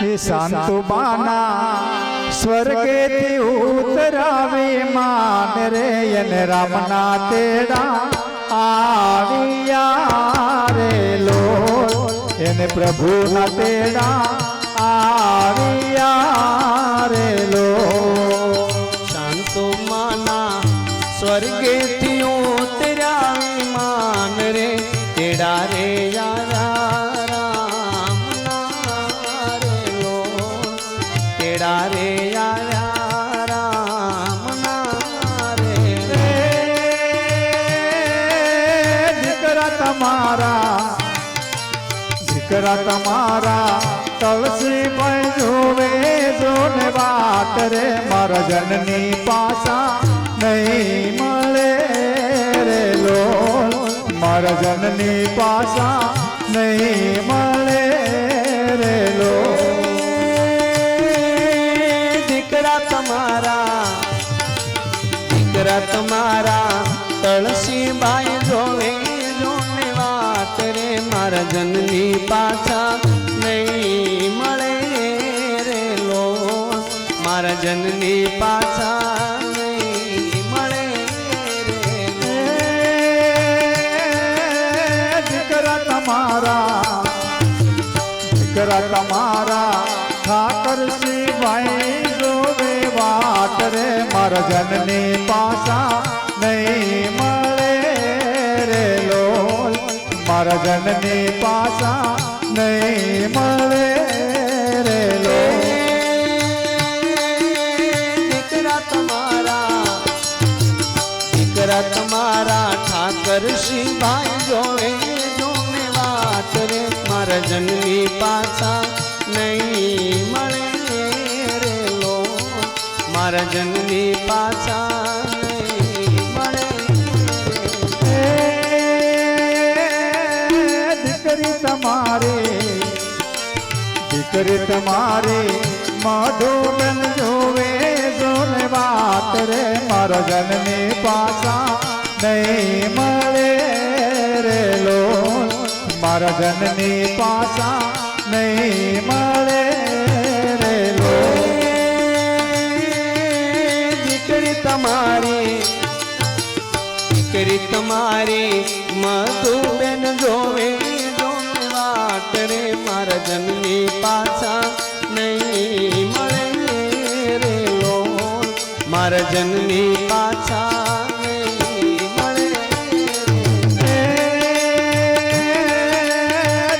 હે શાંતુબાના સ્વર્ગેથી ઉતરાવી માન રે એને રામના તેડા. આવ્યા રે લો, એને પ્રભુના તેડા. આવ્યા રે લો. શાંતો માના સ્વર્ગેથી ઉતર્યા માન રે, તેડા રે યારા. દીકરા તમારા તલસી પણ જોવે, જોને વાત રે, મારા જનની પાસા નહીં મળે રે લો મારા જનની પાસા નહીં રે મારા જનની પાછા નહીં મળે રે લો મારા જનની પાછા મળે રે. દીકરા તમારા દીકરા તમારા ઠાકર ભાઈ જોવે વાત રે મારા જનની પાછા નહીં જનની પાસા નહીં મળે રે લો. દીકરા તમારા દીકરા તમારા ઠાકર ભાઈ જોડે જોને વાત રે. મારા જનની પાછા નહીં મળે રે લો. મારા જનની પાછા तुम्हारे, ज़िक्र तुम्हारे मधुबन जोवे जोन बात रे, मारो जन में पासा, नहीं मरे रे लो मारो जन में पासा, नहीं मरे रे लो ज़िक्र तुम्हारे ज़िक्र तुम्हारे मधुबन जोवे મારા જનની પાછા નહીં મળે રે લો મારા જનની પાછા નહીં મળે એ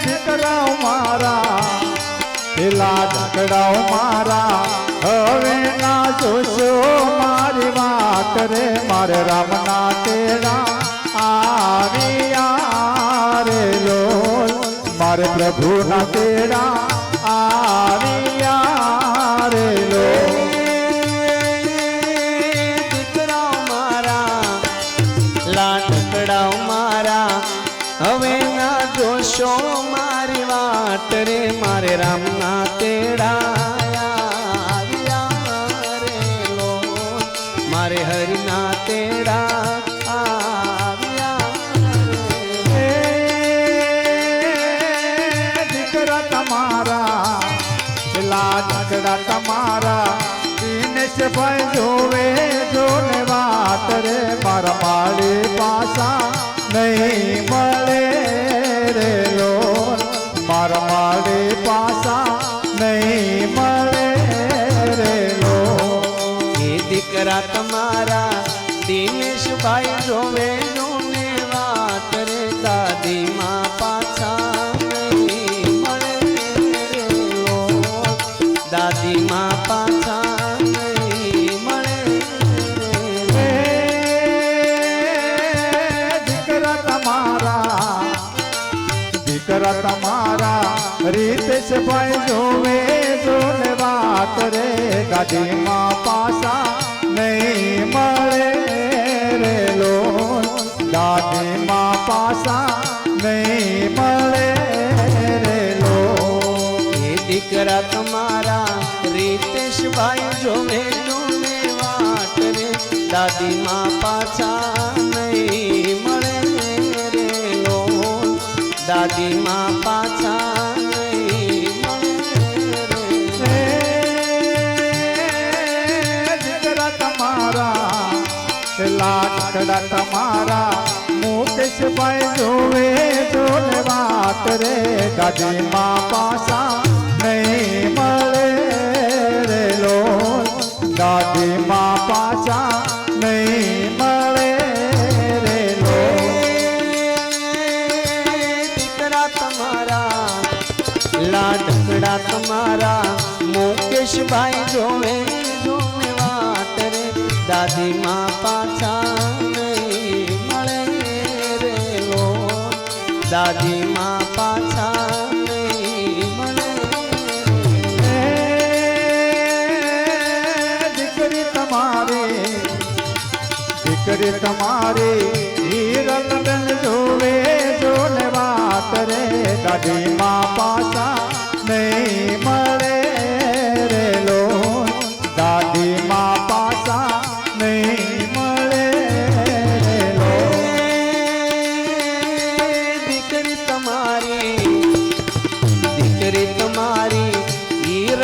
દીકરાઓ મારા પેલા ઢકડાઓ મારા હવે ના જોશો મારી વાત રે મારે રામના તેડા મારે પ્રભુના તેડા આવ્યા રે લો. દીકરાઓ મારા, લાડકડાઓ મારા, હવે ના જોશો મારી વાત રે, મારે રામના તેડા તમારા પેલા ઢગડા તમારા દિનેશભાઈ જોવે જોને વાત રે મારા માળી પાસા નહીં મળે રે લો મારા માળી પાસા નહીં મળે રે લો એ દીકરા તમારા દિનેશભાઈ જોવે તમારા રીતેશ ભાઈ જોવે જોને વાત રે ગાડીમાં પાસા નહીં મળે રે લો ગાડીમાં પાસા નહીં મળે રે લો એ દીકરા તમારા રીતેશભાઈ જોવે જોને વાટ રે દાદીમાં પાછા નહીં મળે રે લો दादी माँ पाचा लाकड़ा तमारा मुख से पैसो वे तो बात रे। गजी माँ पासा તમારા મુકેશભાઈ જોવે જોવે વાત રે. દાદીમાં પાછા નહીં મળે રે લો. દાદીમાં પાછા દીકરી તમારી હિરલબેન જોવે, જોને વાત રે. દાદીમાં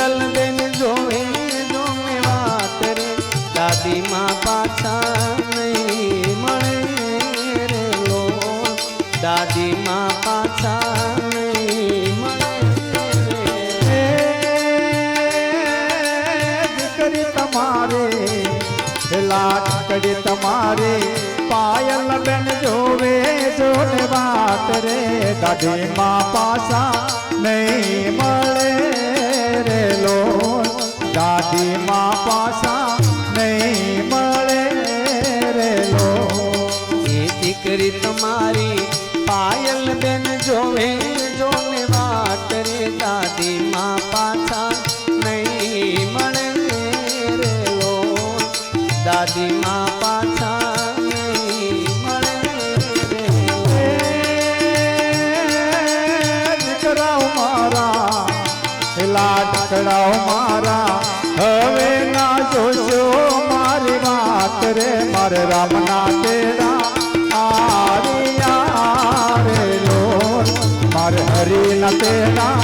હિરલ બેન જોવે જોવે વાત રે. દાદીમાં પાછા નહીં મળે રે લો દાદીમાં પાછા નહીં મળે દીકરી તમારે લાકડી તમારે. પાયલ બેન જોવે જોને વાત રે. દાદીમાં પાછા નહીં મળે દાદીમાં પાછા. દીકરાઓ મારા લાડકડાઓ મારા, હવે ના જોજો મારી વાત રે મારે રામના તેરા આરિયા રે લો મારે હરિના તેરા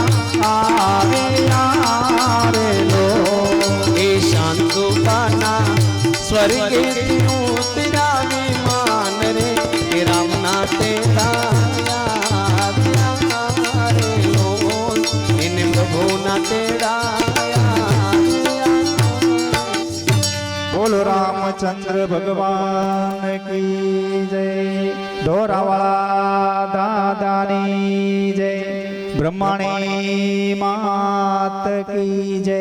આરિયા वर्गे क्यों तेरा रे बोलो रामचंद्र भगवान की जय। ढोरावाला दादानी जय। ब्रह्मणी मात की जय।